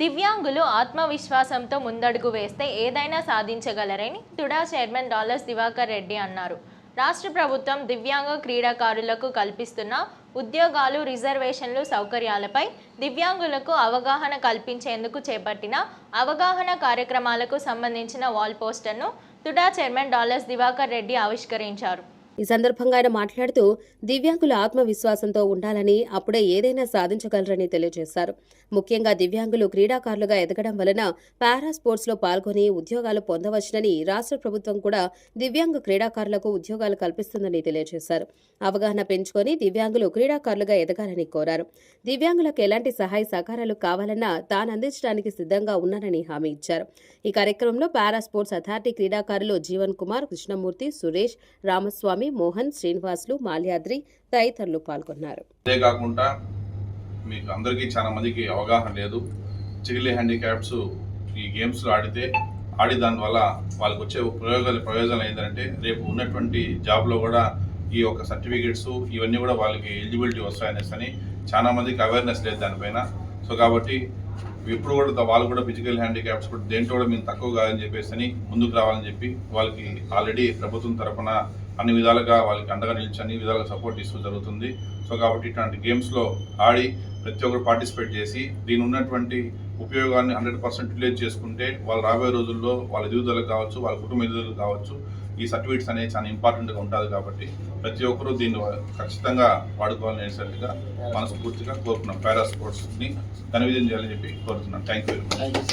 దివ్యాంగులు ఆత్మవిశ్వాసంతో ముందడుగు వేస్తే ఏదైనా సాధించగలరని తుడా చైర్మన్ డాలర్స్ దివాకర్ రెడ్డి అన్నారు. రాష్ట్ర ప్రభుత్వం దివ్యాంగ క్రీడాకారులకు కల్పిస్తున్న ఉద్యోగాలు రిజర్వేషన్లు సౌకర్యాలపై దివ్యాంగులకు అవగాహన కల్పించేందుకు చేపట్టిన అవగాహన కార్యక్రమాలకు సంబంధించిన వాల్ పోస్టర్ను తుడా చైర్మన్ డాలర్స్ దివాకర్ రెడ్డి ఆవిష్కరించారు. ఈ సందర్భంగా ఆయన మాట్లాడుతూ దివ్యాంగుల ఆత్మవిశ్వాసంతో ఉండాలని అప్పుడే ఏదైనా సాధించగలరని తెలియజేశారు. ముఖ్యంగా దివ్యాంగులు క్రీడాకారులుగా ఎదగడం వలన పారా స్పోర్ట్స్లో పాల్గొని ఉద్యోగాలు పొందవచ్చునని రాష్ట్ర ప్రభుత్వం కూడా దివ్యాంగ క్రీడాకారులకు ఉద్యోగాలు కల్పిస్తుందని తెలియజేశారు. అవగాహన పెంచుకొని దివ్యాంగులు క్రీడాకారులుగా ఎదగాలని కోరారు. దివ్యాంగులకు ఎలాంటి సహాయ సహకారాలు కావాలన్నా తాను అందించడానికి సిద్ధంగా ఉన్నానని హామీ ఇచ్చారు. ఈ కార్యక్రమంలో పారా స్పోర్ట్స్ అథారిటీ క్రీడాకారులు జీవన్ కుమార్ కృష్ణమూర్తి సురేష్ రామస్వామి మోహన్ శ్రీనివాసులు మాల్యాద్రి తదితరులు పాల్గొన్నారు. అదే కాకుండా మీకు అందరికీ చాలా మందికి అవగాహన లేదు. చిగిలి హ్యాండిక్యాప్స్ ఈ గేమ్స్లో ఆడితే ఆడి దానివల్ల వాళ్ళకి వచ్చే ప్రయోగాలు ప్రయోజనాలు ఏంటంటే రేపు ఉన్నటువంటి జాబ్లో కూడా ఈ యొక్క సర్టిఫికేట్స్ ఇవన్నీ కూడా వాళ్ళకి ఎలిజిబిలిటీ వస్తాయనేసి అని చాలా మందికి అవేర్నెస్ లేదు దానిపైన. సో కాబట్టి ఎప్పుడు కూడా వాళ్ళు కూడా ఫిజికల్ హ్యాండిక్యాప్స్ కూడా దేంట్లో కూడా మేము తక్కువ కాదని చెప్పేసి అని ముందుకు రావాలని చెప్పి వాళ్ళకి ఆల్రెడీ ప్రభుత్వం తరఫున అన్ని విధాలుగా వాళ్ళకి అండగా నిలిచి అన్ని విధాలుగా సపోర్ట్ ఇస్తూ జరుగుతుంది. సో కాబట్టి ఇట్లాంటి గేమ్స్లో ఆడి ప్రతి ఒక్కరు పార్టిసిపేట్ చేసి దీని ఉన్నటువంటి ఉపయోగాన్ని హండ్రెడ్ పర్సెంట్ యూటిలైజ్ చేసుకుంటే వాళ్ళు రాబోయే రోజుల్లో వాళ్ళ ఎదుగుదలకు కావచ్చు వాళ్ళ కుటుంబ ఎదుగుదలకు కావచ్చు ఈ సర్టిఫికేట్స్ అనేవి చాలా ఇంపార్టెంట్గా ఉంటుంది కాబట్టి ప్రతి ఒక్కరూ దీన్ని ఖచ్చితంగా వాడుకోవాలని అనేసరిగా మనస్ఫూర్తిగా కోరుకున్నాం పారా స్పోర్ట్స్ని ఘన విజయం చేయాలని చెప్పి కోరుతున్నాను థ్యాంక్ యూ